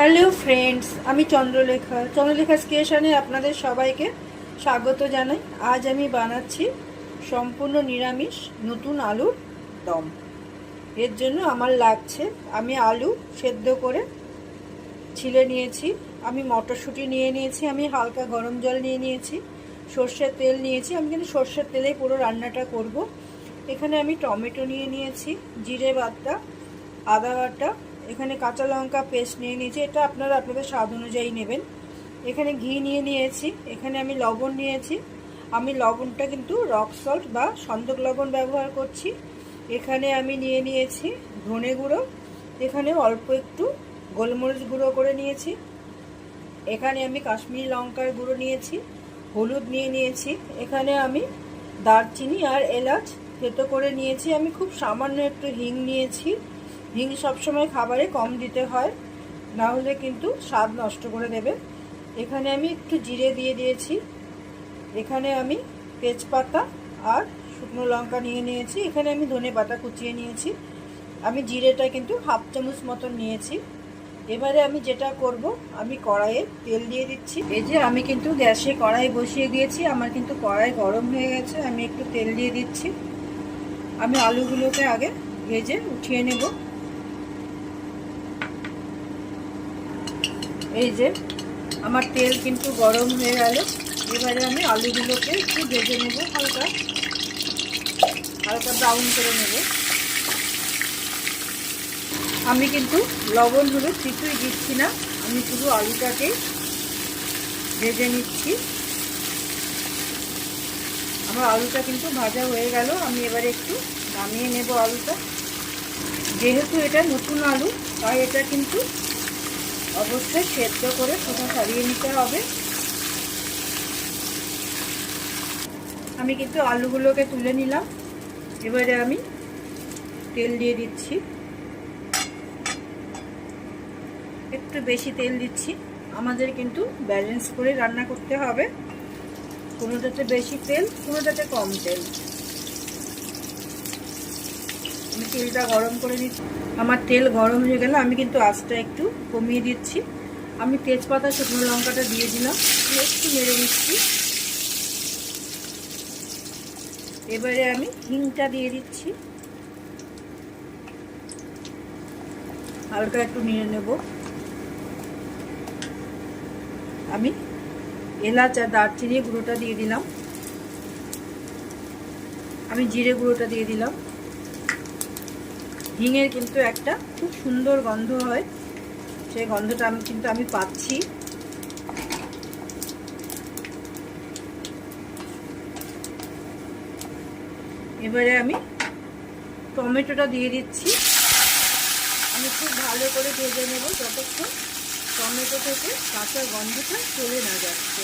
Hello friends আমি চন্দ্রলেখা। চন্দ্রলেখা স্টেশনে আপনাদের সবাইকে স্বাগত জানাই। আজ আমি বানাচ্ছি সম্পূর্ণ নিরামিষ নতুন আলুর দম। এর জন্য আমার লাগছে, আমি আলু সেদ্ধ করে ছিলে নিয়েছি, আমি মটরশুঁটি নিয়ে নিয়েছি, আমি হালকা গরম জল নিয়ে নিয়েছি, সর্ষের তেল নিয়েছি, আমি কিন্তু সর্ষের তেলেই পুরো রান্নাটা করব। এখানে আমি টমেটো নিয়ে নিয়েছি, জিরে বাটা, আদা বাটা এখানে কাঁচা লঙ্কা পেস্ট নিয়ে নিয়েছি। এটা আপনারা আপনাদের স্বাদ অনুযায়ী নেবেন। এখানে ঘি নিয়ে নিয়েছি। এখানে আমি লবণ নিয়েছি। আমি লবণটা কিন্তু রক সল্ট বা সন্দক লবণ ব্যবহার করছি। এখানে আমি নিয়ে নিয়েছি ধনে গুঁড়ো। এখানে অল্প একটু গোলমরিচ গুঁড়ো করে নিয়েছি। এখানে আমি কাশ্মীরি লঙ্কার গুঁড়ো নিয়েছি। হলুদ নিয়ে নিয়েছি। এখানে আমি দারচিনি আর এলাচ থেতো করে নিয়েছি। আমি খুব সামান্য একটু হিং নিয়েছি। হিং সবসময় খাবারে কম দিতে হয় না হলে কিন্তু স্বাদ নষ্ট করে দেবে। এখানে আমি একটু জিরে দিয়ে দিয়েছি। এখানে আমি তেজপাতা আর শুকনো লঙ্কা নিয়ে নিয়েছি। এখানে আমি ধনে পাতা কুচিয়ে নিয়েছি। আমি জিরেটা কিন্তু হাফ চামচ মতন নিয়েছি। এবারে আমি যেটা করব, আমি কড়াইয়ে তেল দিয়ে দিচ্ছি। এই যে আমি কিন্তু গ্যাসে কড়াই বসিয়ে দিয়েছি। আমার কিন্তু কড়াই গরম হয়ে গেছে। আমি একটু তেল দিয়ে দিচ্ছি। আমি আলুগুলোকে আগে ভেজে উঠিয়ে নেব। এই যে, আমার তেল কিন্তু গরম হয়ে গেল। এবারে আমি আলুগুলোকে একটু ভেজে নেব হালকা। হালকা ব্রাউন করে নেব। আমি কিন্তু লবণ, হলুদ কিছুই দিচ্ছি না। আমি শুধু আলুটাকে ভেজে নিচ্ছি। আমার আলুটা কিন্তু ভাজা হয়ে গেল। আমি এবারে একটু নামিয়ে নেব আলুটা। যেহেতু এটা নতুন আলু, তাই এটা কিন্তু অবশ্যই সেদ্ধ করে খোসা ছাড়িয়ে নিতে হবে। আমি কিন্তু আলুগুলোকে তুলে নিলাম। এবারে আমি তেল দিয়ে দিচ্ছি। একটু বেশি তেল দিচ্ছি। আমাদের কিন্তু ব্যালেন্স করে রান্না করতে হবে। কোনোটাতে বেশি তেল, কোনোটাতে কম তেল আমি তেলটা গরম করে নিচ্ছি। আমার তেল গরম হয়ে গেলে আমি কিন্তু আঁচটা একটু কমিয়ে দিচ্ছি। আমি তেজপাতা, শুকনো লঙ্কাটা দিয়ে দিলাম। একটু মেরে নিচ্ছি এবারে আমি হিংটা দিয়ে দিচ্ছি। হালকা একটু নিয়ে নেব। আমি এলাচ আর দারচিনি গুঁড়োটা দিয়ে দিলাম। আমি জিরে গুঁড়োটা দিয়ে দিলাম। হিঙের কিন্তু একটা খুব সুন্দর গন্ধ হয়। সেই গন্ধটা আমি কিন্তু আমি পাচ্ছি। এবারে আমি টমেটোটা দিয়ে দিচ্ছি। আমি খুব ভালো করে ভেজে নেব যতক্ষণ টমেটো থেকে কাঁচা গন্ধটা চলে না যাচ্ছে।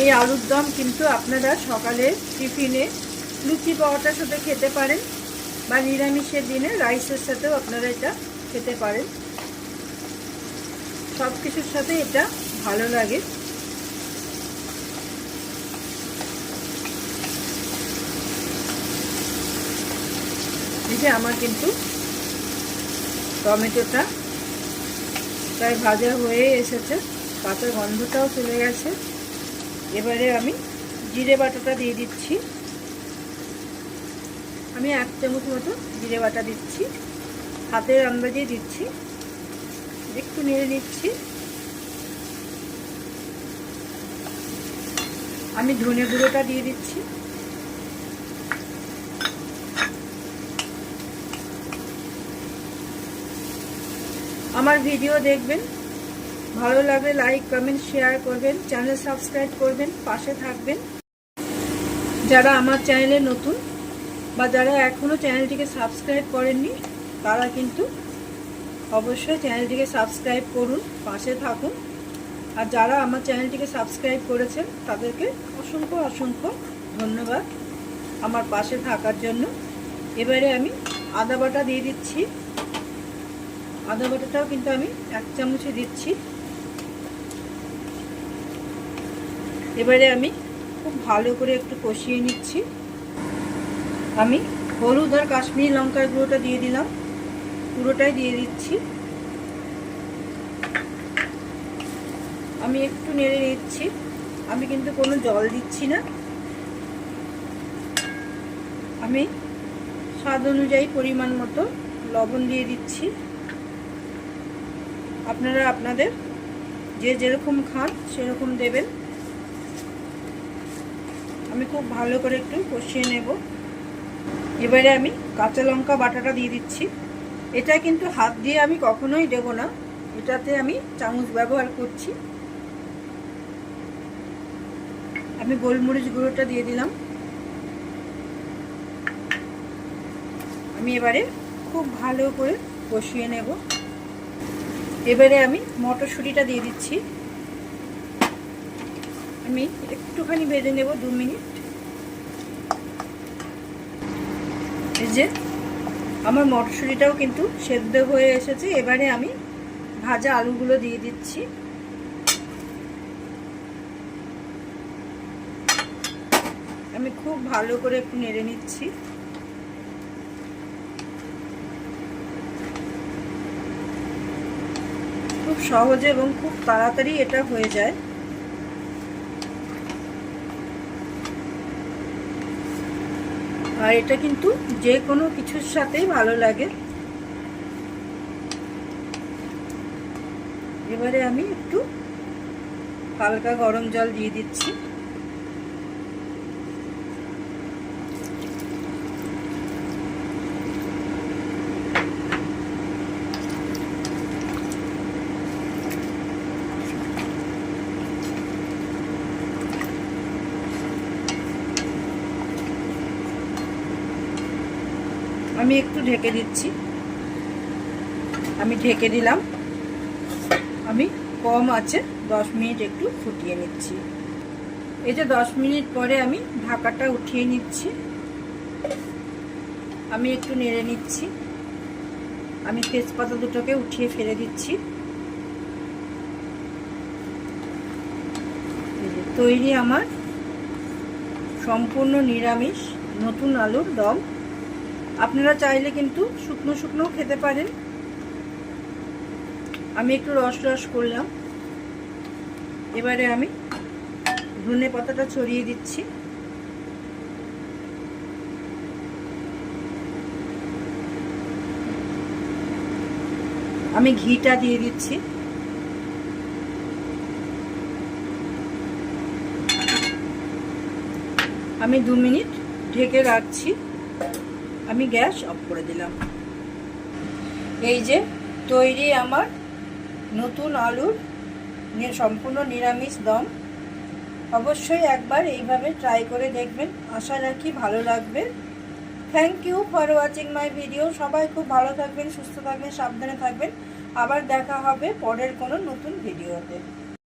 এই আলুর দম কিন্তু আপনারা সকালে টিফিনে লুচি পাওয়াটার সাথে খেতে পারেন। বা নিরামিষের দিনে রাইসের সাথেও আপনারা এটা খেতে পারেন। সব কিছুর সাথে এটা ভালো লাগে। আমার কিন্তু টমেটোটা প্রায় ভাজা হয়ে এসেছে কাঁচা গন্ধটাও চলে গেছে। এবারে আমি জিরে বাটাটা দিয়ে দিচ্ছি। আমি এক চামচ মতো জিরে বাটা দিচ্ছি হাতের আন্দাজে দিচ্ছি, একটু নেড়ে নিচ্ছি। আমি ধনে গুঁড়োটা দিয়ে দিচ্ছি। আমার ভিডিও দেখবেন, ভালো লাগলে লাইক, কমেন্ট, শেয়ার করবেন, চ্যানেল সাবস্ক্রাইব করবেন, পাশে থাকবেন। যারা আমার চ্যানেলে নতুন বা যারা এখনও চ্যানেলটিকে সাবস্ক্রাইব করেননি, তারা কিন্তু অবশ্যই চ্যানেলটিকে সাবস্ক্রাইব করুন, পাশে থাকুন। আর যারা আমার চ্যানেলটিকে সাবস্ক্রাইব করেছেন, তাদেরকে অসংখ্য অসংখ্য ধন্যবাদ আমার পাশে থাকার জন্য। এবারে আমি আদা বাটা দিয়ে দিচ্ছি। আদা বাটাটাও কিন্তু আমি এক চামচে দিচ্ছি। এবারে আমি খুব ভালো করে একটু কষিয়ে নিচ্ছি। আমি হলুদ আর কাশ্মীরি লঙ্কার গুঁড়োটা দিয়ে দিলাম। পুরোটাই দিয়ে দিচ্ছি। আমি একটু নেড়ে নিচ্ছি। আমি কিন্তু কোনো জল দিচ্ছি না। আমি স্বাদ অনুযায়ী পরিমাণ মতো লবণ দিয়ে দিচ্ছি। আপনারা আপনাদের যে যেরকম খান সেরকম দেবেন। আমি খুব ভালো করে একটু কষিয়ে নেব। এবারে আমি কাঁচা লঙ্কা বাটাটা দিয়ে দিচ্ছি। এটা কিন্তু হাত দিয়ে আমি কখনোই দেব না। এটাতে আমি চামচ ব্যবহার করছি। আমি গোলমরিচ গুঁড়োটা দিয়ে দিলাম। আমি এবারে খুব ভালো করে কষিয়ে নেব। এবারে আমি মটরশুঁটিটা দিয়ে দিচ্ছি। আমি একটুখানি ভেজে নেব দু মিনিট। এই যে, আমার মটরশুঁটিটাও কিন্তু সেদ্ধ হয়ে এসেছে। এবারে আমি ভাজা আলুগুলো দিয়ে দিচ্ছি। আমি খুব ভালো করে একটু নেড়ে নিচ্ছি। খুব সহজে এবং খুব তাড়াতাড়ি এটা হয়ে যায়। আর এটা কিন্তু যে কোনো কিছুর সাথেই ভালো লাগে। এবারে আমি একটু হালকা গরম জল দিয়ে দিচ্ছি। আমি একটু ঢেকে দিচ্ছি। আমি ঢেকে দিলাম। আমি কম আছে দশ মিনিট একটু ফুটিয়ে নিচ্ছি। এই যে দশ মিনিট পরে আমি ঢাকাটা উঠিয়ে নিচ্ছি। আমি একটু নেড়ে নিচ্ছি। আমি তেজপাতা দুটোকে উঠিয়ে ফেলে দিচ্ছি। তৈরি আমার সম্পূর্ণ নিরামিষ নতুন আলুর দম। আপনারা চাইলে কিন্তু শুকনো শুকনো খেতে পারেন। আমি একটু রস রস করলাম। এবারে আমি ধনে পাতাটা ছড়িয়ে দিচ্ছি। আমি ঘিটা দিয়ে দিচ্ছি। আমি দু মিনিট ঢেকে রাখছি। আমি গ্যাস অফ করে দিলাম। এই যে তৈরি আমার নতুন আলুর সম্পূর্ণ নিরামিষ দম। অবশ্যই একবার এইভাবে ট্রাই করে দেখবেন। আশা রাখি ভালো লাগবে। Thank you for watching my video সবাই খুব ভালো থাকবেন, সুস্থ থাকবেন, সাবধানে থাকবেন। আবার দেখা হবে পরের কোনো নতুন ভিডিওতে